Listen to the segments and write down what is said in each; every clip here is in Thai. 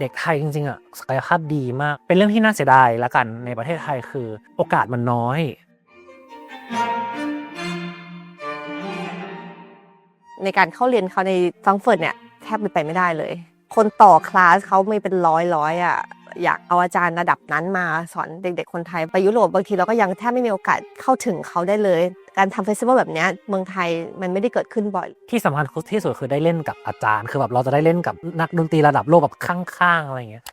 เด็กไทยจริงๆอะศักยภาพดีมาก เป็นเรื่องที่น่าเสียดายละกันในประเทศไทยคือโอกาสมันน้อยในการเข้าเรียนเขาในฟังเฟิร์ตเนี่ยแทบเป็นไปไม่ได้เลย คนต่อคลาสเขาไม่เป็นร้อยร้อยอะ อยากเอาอาจารย์ระดับนั้นมาสอนเด็ก ๆ คนไทย ไปยุโรปบางทีเราก็ยังแทบไม่มีโอกาสเข้าถึงเขาได้เลย การทำเฟสติวัลแบบเนี้ยเมืองไทยมันไม่ได้เกิดขึ้นบ่อย ที่สำคัญที่สุดคือได้เล่นกับอาจารย์ คือแบบเราจะได้เล่นกับนักดนตรีระดับโลกแบบข้างๆอะไรอย่างเงี้ย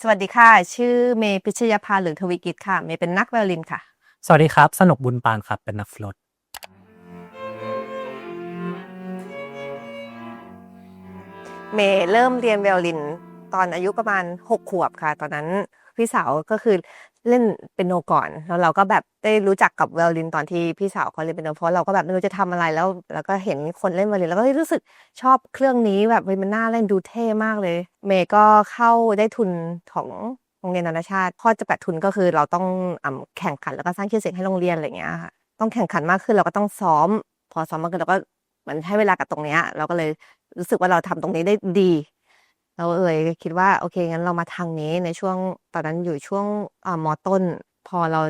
สวัสดีค่ะ ชื่อเมย์พิชยาภาหรือทวีกิจค่ะ เมย์เป็นนักไวโอลินค่ะ สวัสดีครับ สนุกบุญปานครับ เป็นนักฟลอตเมย์เริ่มเรียนไวโอลิน ตอนอายุประมาณ 6 ขวบค่ะ ตอนนั้นพี่สาวก็คือเล่นเป็นโนก่อนแล้วเราก็แบบได้รู้จักกับไวลินตอนที่พี่สาวเขาเล่นเป็นโนเพราะเราก็แบบไม่รู้จะทำอะไรแล้ว แล้วก็เห็นคนเล่นไวลินแล้วก็รู้สึกชอบเครื่องนี้แบบมันน่าเล่นดูเท่มากเลย เมย์ก็เข้าได้ทุนของโรงเรียนนานาชาติข้อจำกัดทุนก็คือเราต้องอแข่งขันแล้วก็สร้างชื่อเสียงให้โรงเรียนอะไรอย่างเงี้ยค่ะต้องแข่งขันมากขึ้นเราก็ต้องซ้อม พอซ้อมมากขึ้นเราก็เหมือนให้เวลากับตรงเนี้ยเราก็เลยรู้สึกว่าเราทำตรงนี้ได้ดี เราเลยคิดว่าโอเคงั้นเรามาทางนี้ในช่วงตอนนั้นอยู่ช่วงอมอต้น พอเรา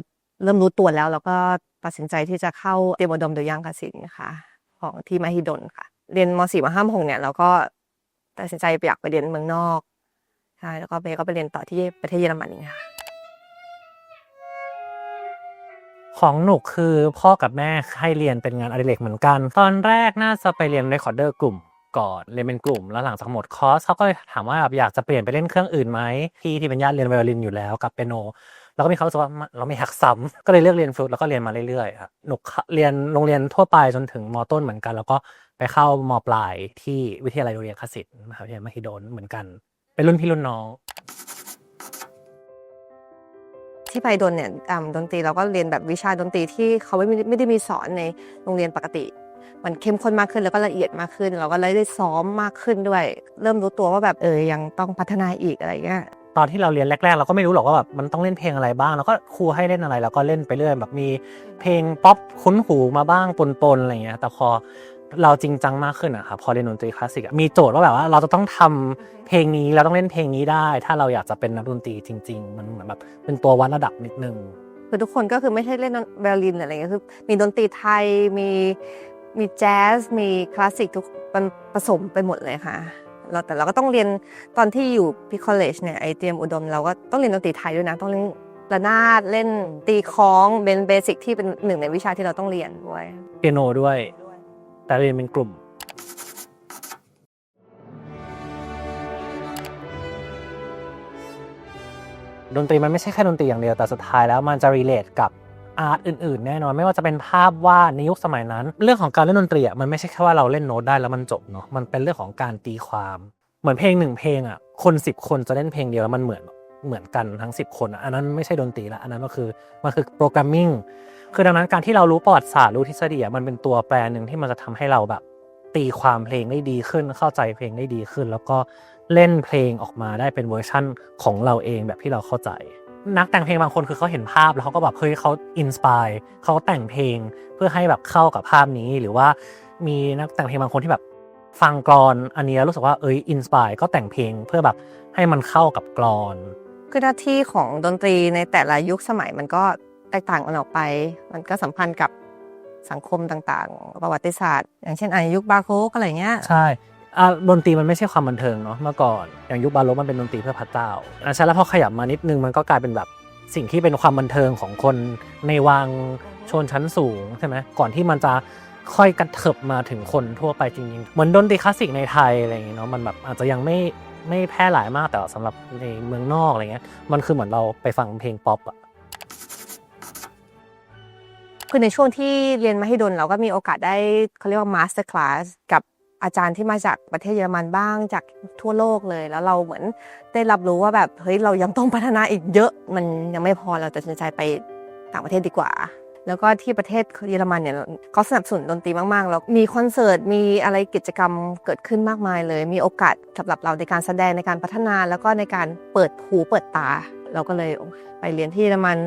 เริ่มรู้ตัวแล้วเราก็ตัดสินใจที่จะเข้าเตรียมอุดมโดยย่างกสินค่ะของที่มหิดลค่ะ เรียนมสี่มห้าหกเนี่ยเราก็ตัดสินใจอยากไปเรียนเมืองนอกใช่แล้วก็เมย์ก็ไปเรียนต่อที่ประเทศเยอรมนีค่ะของหนุกคือพ่อกับแม่ให้เรียนเป็นงานอดิเรกเหมือนกัน ตอนแรกน่าจะไปเรียนเรคคอร์เดอร์กลุ่ม ก่อนเรียนเป็นกลุ่ม แล้วหลังจากหมดคอร์สเขาก็ถามว่าแบบอยากจะเปลี่ยนไปเล่นเครื่องอื่นไหมพี่ที่เป็นญาติเรียนไวโอลินอยู่แล้วกับเปียโนแล้วก็มีเขามรู้สึกว่าเราไม่อยากซ้ำก็เลยเลือกเรียนฟลุตแล้วก็เรียนมาเรื่อยๆครับหนุกเรียนโรงเรียนทั่วไปจนถึงมต้นเหมือนกัน แล้วก็ไปเข้ามปลายที่วิทยาลัยโรงเรียนคศิลป์มหาวิทยาลัยมหิดลเหมือนกัน เป็นรุ่นพี่รุ่นน้องที่ไปดนเนี่ยดนตรีเราก็เรียนแบบวิชาดนตรีที่เขาไม่ไม่ได้มีสอนในโรงเรียนปกติ มันเข้มข้นมากขึ้นแล้วก็ละเอียดมากขึ้น เราก็เลยได้ซ้อมมากขึ้นด้วย เริ่มรู้ตัวว่าแบบเออยังต้องพัฒนาอีกอะไรเงี้ยตอนที่เราเรียนแรก ๆ เราก็ไม่รู้หรอกว่าแบบมันต้องเล่นเพลงอะไรบ้าง แล้วก็ครูให้เล่นอะไรเราก็เล่นไปเรื่อยแบบมีเพลงป๊อปคุ้นหูมาบ้างปนๆอะไรเงี้ยแต่พอเราจริงจังมากขึ้นอะครับพอเรียนดนตรีคลาสสิกอะมีโจทย์ว่าแบบว่าเราจะต้องทำเพลงนี้เราต้องเล่นเพลงนี้ได้ ถ้าเราอยากจะเป็นนักดนตรีจริง ๆ มันเหมือนแบบเป็นตัววัดระดับนิดนึงคือทุกคนก็คือไม่ใช่เล่นไวโอลินหรืออะไรเงี้ยคือมีดนตรีไทยมี มีแจ๊สมีคลาสสิกทุกมันผสมไปหมดเลยค่ะเราแต่เราก็ต้องเรียนตอนที่อยู่พี่คอลเลจเนี่ยไอเตรียมอุดมเราก็ต้องเรียนดนตรีไทยด้วยนะ ต้องเล่นระนาดเล่นตีคล้องเป็นเบสิกที่เป็นหนึ่งในวิชาที่เราต้องเรียนด้วยเปียโนด้วย แต่เรียนเป็นกลุ่มดนตรีมันไม่ใช่แค่ดนตรีอย่างเดียวแต่สุดท้ายแล้วมันจะรีเลทกับ อาร์ตอื่นๆ แน่นอนไม่ว่าจะเป็นภาพวาดในยุคสมัยนั้น เรื่องของการเล่นดนตรีอะมันไม่ใช่แค่ว่าเราเล่นโน้ตได้แล้วมันจบเนาะมันเป็นเรื่องของการตีความเหมือนเพลงหนึ่งเพลงอะคนสิบคนจะเล่นเพลงเดียวแล้วมันเหมือนเหมือนกันทั้ง 10 คน อันนั้นไม่ใช่ดนตรีละอันนั้นก็คือมันคือโปรแกรมมิ่งคือดังนั้นการที่เรารู้ประวัติศาสตร์รู้ทฤษฎีมันเป็นตัวแปรหนึ่งที่มันจะทำให้เราแบบ ตีความเพลงได้ดีขึ้นเข้าใจเพลงได้ดีขึ้น แล้วก็เล่นเพลงออกมาได้เป็นเวอร์ชั่นของเราเองแบบที่เราเข้าใจ นักแต่งเพลงบางคนคือเขาเห็นภาพแล้วเขาก็แบบเฮ้ยเขาอินสปายเขาแต่งเพลงเพื่อให้แบบเข้ากับภาพนี้หรือว่ามีนักแต่งเพลงบางคนที่แบบฟังกรอนอันนี้แล้วรู้สึกว่าเอ้ยอินสปายก็แต่งเพลงเพื่อแบบให้มันเข้ากับกรอน คือหน้าที่ของดนตรีในแต่ละยุคสมัยมันก็แตกต่างกันออกไป มันก็สัมพันธ์กับสังคมต่างๆ ประวัติศาสตร์ อย่างเช่นอายุคบาโคกอะไรเงี้ยใช่ อะดนตรีมันไม่ใช่ความบันเทิงเนาะเมื่อก่อนอย่างยุคบาโลกมันเป็นดนตรีเพื่อพระเจ้าอะใช่แล้วพอขยับมานิดนึงมันก็กลายเป็นแบบสิ่งที่เป็นความบันเทิงของคนในวังชนชั้นสูงใช่ไหมก่อนที่มันจะค่อยกระเถิบมาถึงคนทั่วไปจริงๆ เหมือนดนตรีคลาสสิกในไทยอะไรอย่างเงี้ยเนาะมันแบบอาจจะยังไม่ไม่แพร่หลายมากแต่สำหรับในเมืองนอกอะไรเงี้ยมันคือเหมือนเราไปฟังเพลงป๊อปอะคือในช่วงที่เรียนมหิดลเราก็มีโอกาสได้เขาเรียกว่ามาสเตอร์คลาสกับ อาจารย์ที่มาจากประเทศเยอรมันบ้างจากทั่วโลกเลย แล้วเราเหมือนได้รับรู้ว่าแบบเฮ้ยเรายังต้องพัฒนาอีกเยอะ มันยังไม่พอเราตัดสินใจไปต่างประเทศดีกว่า แล้วก็ที่ประเทศเยอรมันเนี่ยเขาสนับสนุนดนตรีมากๆแล้วมีคอนเสิร์ตมีอะไรกิจกรรมเกิดขึ้นมากมายเลย มีโอกาสสำหรับเราในการแสดงในการพัฒนาแล้วก็ในการเปิดหูเปิดตา เราก็เลยไปเรียนที่เยอรมัน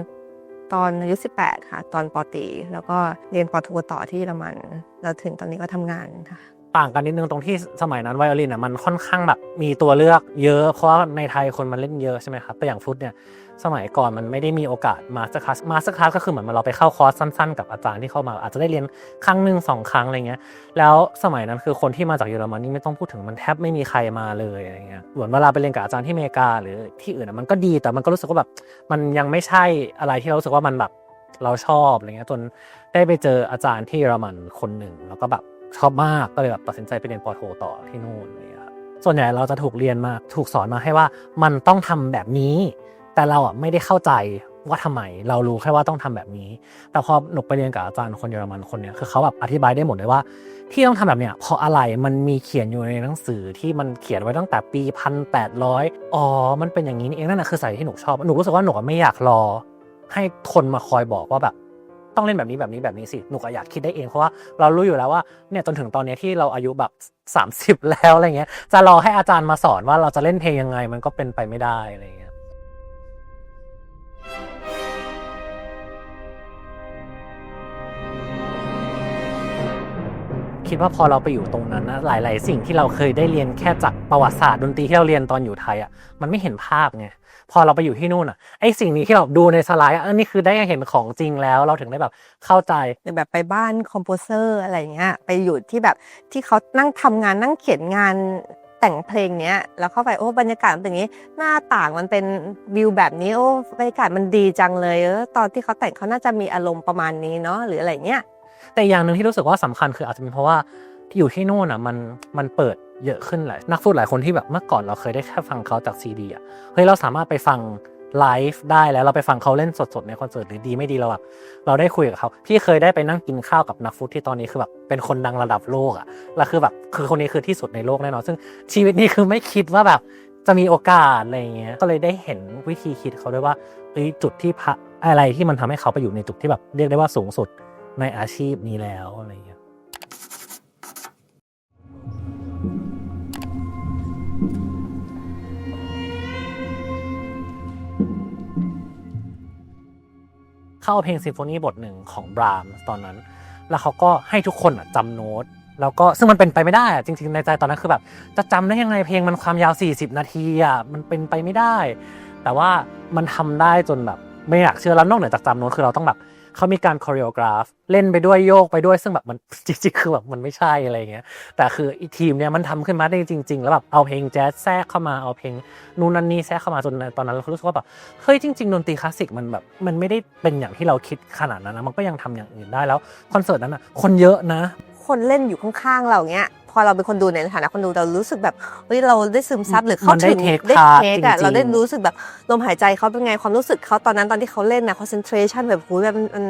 ตอนอายุ 18 ค่ะ ตอนปอตี แล้วก็เรียนปอโทต่อที่เยอรมัน แล้วถึงตอนนี้ก็ทำงานค่ะ ต่างกันนิดนึงตรงที่สมัยนั้นไวโอลินอะมันค่อนข้างแบบมีตัวเลือกเยอะ เพราะว่าในไทยคนมันเล่นเยอะใช่ไหมครับแต่อย่างฟุตเนี่ยสมัยก่อนมันไม่ได้มีโอกาสมาสเตอร์คลาสมาสเตอร์คลาสก็คือเหมือนเราไปเข้าคอร์สสั้นๆ กับอาจารย์ที่เข้ามาอาจจะได้เรียนครั้งหนึ่งสองครั้งอะไรเงี้ยแล้วสมัยนั้นคือคนที่มาจากเยอรมันนี่ไม่ต้องพูดถึงมันแทบไม่มีใครมาเลยอะไรเงี้ยเหมือนเวลาไปเรียนกับอาจารย์ที่อเมริกา หรือที่อื่นอะมันก็ดีแต่มันก็รู้สึกว่าแบบมันยังไม่ใช่อะไรที่เรารู้สึกว่ามันแบบเราชอบอะไรเงี้ยจนได้ไปเจออาจารย์ที่เยอรมันคนหนึ่งแล้วก็แบบ ชอบมากก็เลยแบบตัดสินใจไปเรียนปอโทต่อที่นู่นเงี้ยครับส่วนใหญ่เราจะถูกเรียนมาถูกสอนมาให้ว่ามันต้องทำแบบนี้ แต่เราอะไม่ได้เข้าใจว่าทำไมเรารู้แค่ว่าต้องทำแบบนี้ แต่พอหนูไปเรียนกับอาจารย์คนเยอรมันคนเนี้ยคือเขาแบบอธิบายได้หมดเลยว่า ที่ต้องทำแบบเนี้ยเพราะอะไรมันมีเขียนอยู่ในหนังสือที่มันเขียนไว้ตั้งแต่ปีพันแปดร้อยอ๋อมันเป็นอย่างนี้นี่เองนั่นแหะคือสายที่หนูชอบหนูรู้สึกว่าหนูไม่อยากรอ ให้คนมาคอยบอกว่าแบบ ต้องเล่นแบบนี้แบบนี้แบบนี้สิหนูก็อยากคิดได้เองเพราะว่าเรารู้อยู่แล้วว่าเนี่ยจนถึงตอนนี้ที่เราอายุแบบ 30 แล้วอะไรเงี้ยจะรอให้อาจารย์มาสอนว่าเราจะเล่นเพลงยังไง มันก็เป็นไปไม่ได้อะไรเงี้ยคิดว่าพอเราไปอยู่ตรงนั้นนะหลาย ๆ สิ่งที่เราเคยได้เรียนแค่จากประวัติศาสตร์ดนตรีที่เราเรียนตอนอยู่ไทยอะมันไม่เห็นภาพไง พอเราไปอยู่ที่นู่นอะไอสิ่งนี้ที่เราดูในสไลด์อะเออนี่คือได้เห็นของจริงแล้วเราถึงได้แบบเข้าใจหรือแบบไปบ้านคอมโพเซอร์อะไรเงี้ยไปอยู่ที่แบบที่เขานั่งทำงานนั่งเขียนงานแต่งเพลงเนี้ยแล้วเข้าไปโอ้บรรยากาศมันเป็นอย่างนี้ หน้าต่างมันเป็นวิวแบบนี้โอ้บรรยากาศมันดีจังเลยเออตอนที่เขาแต่งเขาน่าจะมีอารมณ์ประมาณนี้เนาะหรืออะไรเงี้ยแต่อย่างหนึ่งที่รู้สึกว่าสำคัญคืออาจจะเป็นเพราะว่าที่อยู่ที่นู่นอะมันมันเปิด เยอะขึ้นแหละนักพูดหลายคนที่แบบเมื่อก่อนเราเคยได้แค่ฟังเขาจากซีดีอะเฮ้ยเราสามารถไปฟังไลฟ์ได้แล้วเราไปฟังเขาเล่นสดๆในคอนเสิร์ตหรือดีไม่ดีเราแบบเราได้คุยกับเขาพี่เคยได้ไปนั่งกินข้าวกับนักฟุตที่ตอนนี้คือแบบเป็นคนดังระดับโลกอะแล้วคือแบบคือคนนี้คือที่สุดในโลกแน่นอนซึ่งชีวิตนี้คือไม่คิดว่าแบบจะมีโอกาสอะไรเงี้ยก็เลยได้เห็นวิธีคิดเขาด้วยว่าเอ้ยจุดที่พระอะไรที่มันทำให้เขาไปอยู่ในจุดที่แบบเรียกได้ว่าสูงสุดในอาชีพนี้แล้วอะไรอย่างเงี้ย เข้าเพลงซิมโฟนีบทหนึ่งของบรามตอนนั้น แล้วเขาก็ให้ทุกคนอะจำโน้ตแล้วก็ซึ่งมันเป็นไปไม่ได้อะจริงๆในใจตอนนั้นคือแบบ จะจำได้ยังไงเพลงมันความยาว 40 นาทีอะมันเป็นไปไม่ได้ แต่ว่ามันทำได้จนแบบไม่อยากเชื่อแล้วนอกเหนือจากจำโน้ตคือเราต้องแบบ เขามีการคอริโอกราฟเล่นไปด้วยโยกไปด้วยซึ่งแบบมันจริงๆคือแบบมันไม่ใช่อะไรเงี้ยแต่คืออีทีมเนี่ยมันทำขึ้นมาได้จริง ๆ แล้วแบบเอาเพลงแจ๊สแทรกเข้ามาเอาเพลงนู่นนั่นนี่แทรกเข้ามาจนตอนนั้นเรารู้สึกว่าแบบเฮ้ยจริงๆดนตรีคลาสสิกมันแบบมันไม่ได้เป็นอย่างที่เราคิดขนาดนั้นนะมันก็ยังทำอย่างอื่นได้แล้วคอนเสิร์ตนั้นอะคนเยอะนะ คนเล่นอยู่ข้างๆเราเงี้ย พอเราเป็นคนดูในฐานะคนดูเรารู้สึกแบบเฮ้ยเราได้ซึมซับหรือเข้ามันได้ถึง take ได้ part เทคอะจริงๆเราได้รู้สึกแบบลมหายใจเขาเป็นไงความรู้สึกเขาตอนนั้นตอนที่เขาเล่นนะ concentration แบบหูยแบบมันมัน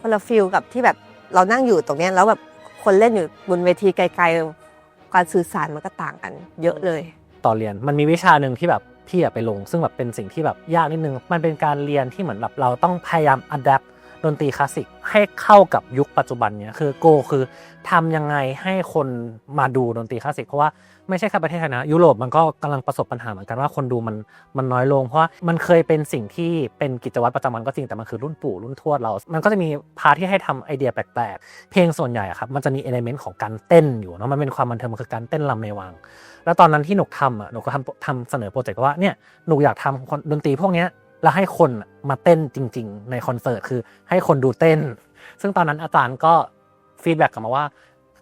คนละฟิลกับที่แบบเรานั่งอยู่ตรงเนี้ยแล้วแบบคนเล่นอยู่บนเวทีไกลๆการสื่อสารมันก็ต่างกัน เยอะเลยตอนเรียนมันมีวิชาหนึ่งที่แบบพี่อะไปลง ซึ่งแบบเป็นสิ่งที่แบบยากนิดนึงมันเป็นการเรียนที่เหมือนแบบเราต้องพยายามอัดแอป ดนตรีคลาสสิกให้เข้ากับยุคปัจจุบันเนี้ยคือโกคือทำยังไงให้คนมาดูดนตรีคลาสสิกเพราะว่าไม่ใช่แค่ประเทศไทยนะ ยุโรปมันก็กำลังประสบปัญหาเหมือนกันว่าคนดูมันมันน้อยลง เพราะว่ามันเคยเป็นสิ่งที่เป็นกิจวัตรประจำวันก็จริงแต่มันคือรุ่นปู่รุ่นทวดเรา มันก็จะมีพาที่ให้ทำไอเดียแปลกๆ เพลงส่วนใหญ่ครับมันจะมีเอลเมนต์ของการเต้นอยู่เนาะมันเป็นความบันเทิงมันคือการเต้นลำในวัง แล้วตอนนั้นที่หนูทำอะหนูก็ทำทำเสนอโปรเจกต์ว่าเนี่ยหนูอยากทำดนตรีพวกเนี้ย แล้วให้คนมาเต้นจริง ๆ ในคอนเสิร์ตคือให้คนดูเต้น ซึ่งตอนนั้นอาจารย์ก็ฟีดแบ็กกลับมาว่า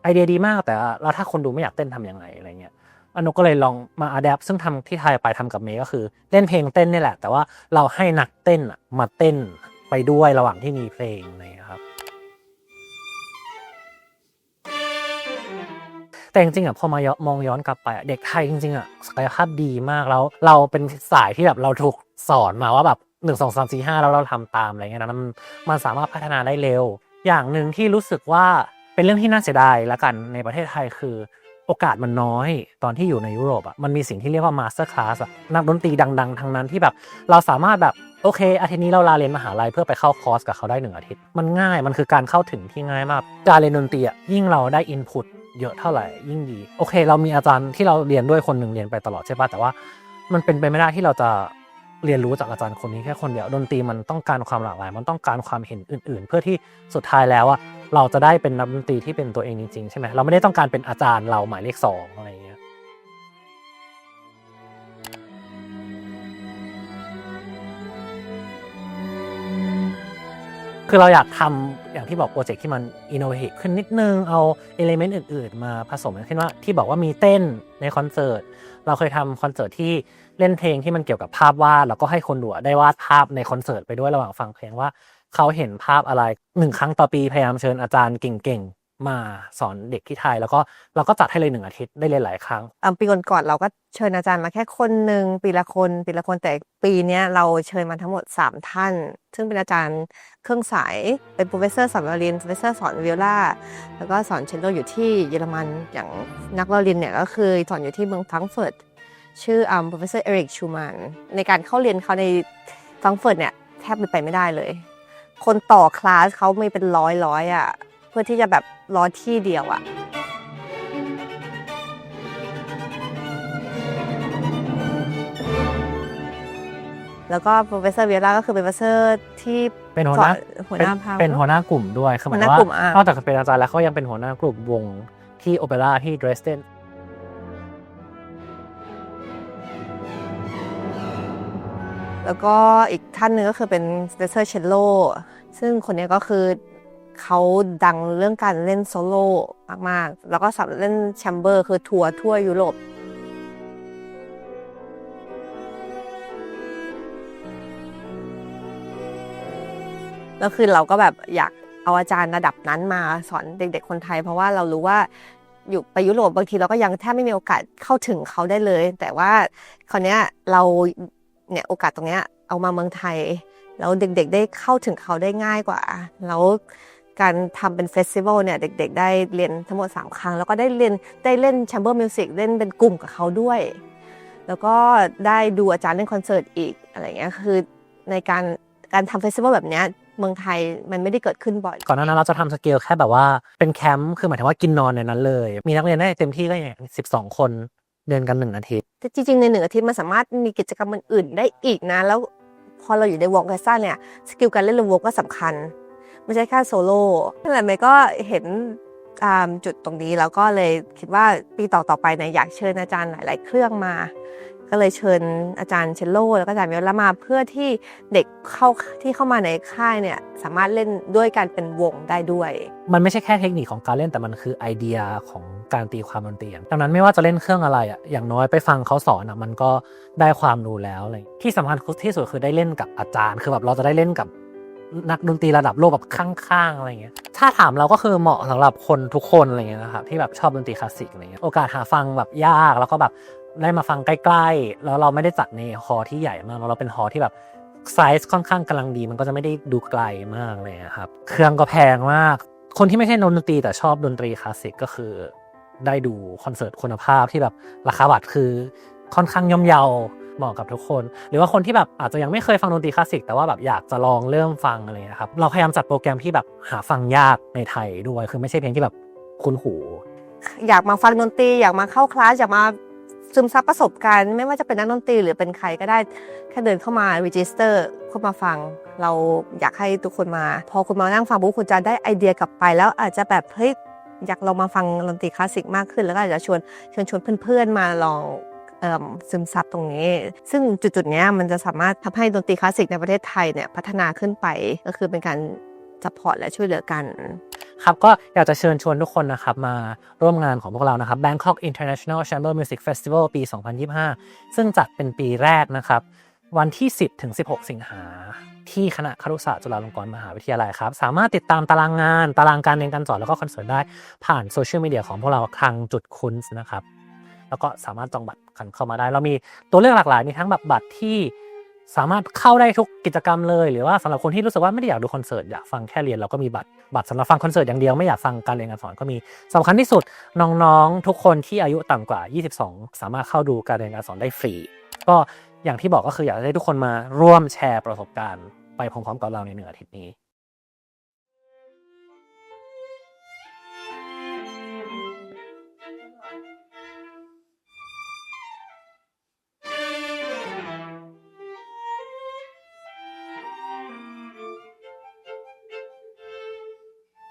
ไอเดียดีมากแต่แล้วถ้าคนดูไม่อยากเต้นทำยังไงอะไรเงี้ยอนุก็เลยลองมาอัดแอปซึ่งทำที่ไทยไปทำกับเมย์ก็คือเล่นเพลงเต้นนี่แหละ แต่ว่าเราให้นักเต้นมาเต้นไปด้วยระหว่างที่มีเพลงใน แต่จริงๆอะพอมามองย้อนกลับไปเด็กไทยจริงๆอะศักยภาพดีมากแล้ว เราเป็นสายที่แบบเราถูกสอนมาว่าแบบหนึ่งสองสามสี่ห้าแล้วเราทำตามอะไรเงี้ยนะมันมันสามารถพัฒนาได้เร็ว อย่างหนึ่งที่รู้สึกว่าเป็นเรื่องที่น่าเสียดายละกันในประเทศไทยคือโอกาสมันน้อยตอนที่อยู่ในยุโรปอะมันมีสิ่งที่เรียกว่ามาสเตอร์คลาสอะนักดนตรีดัง ๆ ทั้งนั้นที่แบบเราสามารถแบบโอเค อาทิตย์นี้เราลาเรียนมหาลัยเพื่อไปเข้าคอร์สกับเขาได้หนึ่งอาทิตย์ มันง่ายมันคือการเข้าถึงที่ง่ายมาก การเรียนดนตรีอะยิ่งเราได้อินพุต เยอะเท่าไหร่ยิ่งดี โอเค เรามีอาจารย์ที่เราเรียนด้วยคนหนึ่งเรียนไปตลอดใช่ป่ะแต่ว่า มันเป็นไปไม่ได้ที่เราจะเรียนรู้จากอาจารย์คนนี้แค่คนเดียวดนตรีมันต้องการความหลากหลาย มันต้องการความเห็นอื่น ๆ เพื่อที่สุดท้ายแล้วอะเราจะได้เป็นนักดนตรีที่เป็นตัวเองจริงๆใช่ไหมเราไม่ได้ต้องการเป็นอาจารย์เราหมายเลขสองอะไรอย่างเงี้ยคือเราอยากทำ อย่างที่บอกโปรเจกต์ที่มันอินโนเวทีฟขึ้นนิดนึง เอาเอลิเมนต์อื่น ๆ มาผสมเช่นว่าที่บอกว่ามีเต้นในคอนเสิร์ต เราเคยทำคอนเสิร์ตที่เล่นเพลงที่มันเกี่ยวกับภาพวาดแล้วก็ให้คนดูได้วาดภาพในคอนเสิร์ตไปด้วยระหว่างฟังเพลงว่าเขาเห็นภาพอะไรหนึ่งครั้งต่อปีพยายามเชิญอาจารย์เก่งๆ มาสอนเด็กที่ไทย แล้วก็เราก็จัดให้เลยหนึ่งอาทิตย์ได้เรียนหลายครั้งอ่าปีก่อนๆเราก็เชิญอาจารย์มาแค่คนหนึ่งปีละคนปีละคนแต่ปีนี้เราเชิญมาทั้งหมด 3 ท่าน ซึ่งเป็นอาจารย์เครื่องสายเป็นโปรเฟสเซอร์สอนวอลินโปรเฟสเซอร์สอนวิโอลาแล้วก็สอนเชลโลอยู่ที่เยอรมันอย่างนักวอลินเนี่ยก็คือสอนอยู่ที่เมืองฟังเฟิร์ตชื่ออ่าโปรเฟสเซอร์เอริกชูมันในการเข้าเรียนเขาในฟังเฟิร์ตเนี่ยแทบไปไม่ได้เลย คนต่อคลาสเขาไม่เป็นร้อยร้อยอะ พื่อที่จะแบบรอที่เดียวอะแล้วก็ professor เวียร่าก็คือเป็น professor ที่เป็นหัวหน้าสอหัวหน้าภาคเป็นหัวหน้ากลุ่มด้วยคือหมายหัวหถึน้างว่ากลุ่มอะนอกจากจะเป็นอาจารย์แล้วเขายังเป็นหัวหน้ากลุ่มวงที่โอเปร่าที่ดรสเดนแล้วก็อีกท่านหนึ่งก็คือเป็น professor cello ซึ่งคนเนี้ยก็คือ เขาดังเรื่องการเล่นโซโล่มากๆ แล้วก็สำหรับเล่นแชมเบอร์คือทัวร์ทั่วยุโรปแล้วคือเราก็แบบอยากเอาอาจารย์ระดับนั้นมาสอนเด็ก ๆ คนไทย เพราะว่าเรารู้ว่าอยู่ไปยุโรปบางทีเราก็ยังแทบไม่มีโอกาสเข้าถึงเขาได้เลย แต่ว่าคราวเนี้ยเราเนี่ยโอกาสตรงเนี้ยเอามาเมืองไทย แล้วเด็ก ๆ ได้เข้าถึงเขาได้ง่ายกว่า แล้ว การทำเป็นเฟสติวัลเนี่ยเด็กๆ ได้เรียนทั้งหมด 3 ครั้ง แล้วก็ได้เรียนได้เล่นแชมเบอร์มิวสิกเล่นเป็นกลุ่มกับเขาด้วย แล้วก็ได้ดูอาจารย์เล่นคอนเสิร์ตอีกอะไรเงี้ยคือในการการทำเฟสติวัลแบบเนี้ยเมืองไทยมันไม่ได้เกิดขึ้นบ่อย ก่อนหน้านั้นเราจะทำสเกลแค่แบบว่าเป็นแคมป์คือหมายถึงว่ากินนอนในนั้นเลย มีนักเรียนได้เต็มที่ก็อย่างสิบสองคนเดินกันหนึ่งอาทิตย์แต่จริงๆ ในหนึ่งอาทิตย์มันสามารถมีกิจกรรมอื่นๆได้อีกนะ แล้วพอเราอยู่ในวงไกซ่าเนี่ยสกิลการเล่นระวงก็สำคัญ ไม่ใช่แค่โซโล่นั่นแหละเมย์ก็เห็นจุดตรงนี้แล้วก็เลยคิดว่าปีต่อๆไปเนี่ยอยากเชิญอาจารย์หลาย ๆ เครื่องมา ก็เลยเชิญอาจารย์เชลโลแล้วก็อาจารย์วิโอลมาเพื่อที่เด็กเข้าที่เข้ามาในค่ายเนี่ยสามารถเล่นด้วยการเป็นวงได้ด้วย มันไม่ใช่แค่เทคนิคของการเล่นแต่มันคือไอเดียของการตีความดนตรีดังนั้นไม่ว่าจะเล่นเครื่องอะไรอะอย่างน้อยไปฟังเขาสอนอะมันก็ได้ความรู้แล้วอะไรอย่างที่สำคัญที่สุดคือได้เล่นกับอาจารย์ คือแบบเราจะได้เล่นกับ นักดนตรีระดับโลกแบบข้างๆอะไรเงี้ยถ้าถามเราก็คือเหมาะสำหรับคนทุกคนอะไรเงี้ยนะครับที่แบบชอบดนตรีคลาสสิกอะไรเงี้ยโอกาสหาฟังแบบยากแล้วก็แบบได้มาฟังใกล้ๆ แล้วเราไม่ได้จัดในฮอลล์ที่ใหญ่มากเราเป็นฮอลล์ที่แบบไซส์ค่อนข้างกำลังดี มันก็จะไม่ได้ดูไกลมากเลยครับ เครื่องก็แพงมาก คนที่ไม่ใช่นดนตรีแต่ชอบดนตรีคลาสสิกก็คือ ได้ดูคอนเสิร์ตคุณภาพที่แบบราคาบัตรคือค่อนข้างย่อมเยา เหมาะกับทุกคน หรือว่าคนที่แบบอาจจะยังไม่เคยฟังดนตรีคลาสสิกแต่ว่าแบบอยากจะลองเริ่มฟังอะไรอย่างเงี้ยครับเราพยายามจัดโปรแกรมที่แบบหาฟังยากในไทยด้วย คือไม่ใช่เพลงที่แบบคุ้นหู อยากมาฟังดนตรีอยากมาเข้าคลาสอยากมาซึมซับประสบการณ์ไม่ว่าจะเป็นนักดนตรีหรือเป็นใครก็ได้แค่เดินเข้ามา register เข้ามาฟัง เราอยากให้ทุกคนมา พอคุณมานั่งฟังปุ๊บคุณจะได้ไอเดียกลับไป แล้วอาจจะแบบเฮ้ยอยากลองมาฟังดนตรีคลาสสิกมากขึ้น แล้วก็อาจจะชวนชวนชวนเพื่อนๆมาลอง ซึมซับตรงนี้ ซึ่งจุดๆเนี้ยมันจะสามารถทำให้ดนตรีคลาสสิกในประเทศไทยเนี่ยพัฒนาขึ้นไปก็คือเป็นการซัพพอร์ตและช่วยเหลือกันครับก็อยากจะเชิญชวนทุกคนนะครับมาร่วมงานของพวกเรานะครับ Bangkok International Chamber Music Festival ปี 2025 ซึ่งจัดเป็นปีแรกนะครับ วันที่ 10 ถึง 16 สิงหา ที่คณะครุศาสตร์จุฬาลงกรณ์มหาวิทยาลัยครับ สามารถติดตามตารางงาน ตารางการเรียนการสอนแล้วก็คอนเสิร์ตได้ผ่านโซเชียลมีเดียของพวกเราทางจุดคุ้นนะครับ แล้วก็สามารถจองบัตรกันเข้ามาได้ เรามีตัวเลือกหลากหลายมีทั้งแบบบัตรที่สามารถเข้าได้ทุกกิจกรรมเลยหรือว่าสำหรับคนที่รู้สึกว่าไม่ได้อยากดูคอนเสิร์ตอยากฟังแค่เรียนเราก็มีบัตรบัตรสำหรับฟังคอนเสิร์ตอย่างเดียวไม่อยากฟังการเรียนการสอนก็มีสำคัญที่สุดน้องๆ ทุกคนที่อายุต่ำกว่า 22 สามารถเข้าดูการเรียนการสอนได้ฟรี ก็อย่างที่บอกก็คืออยากให้ทุกคนมาร่วมแชร์ประสบการณ์ ไปพร้อมๆกับเราในหนึ่งอาทิตย์นี้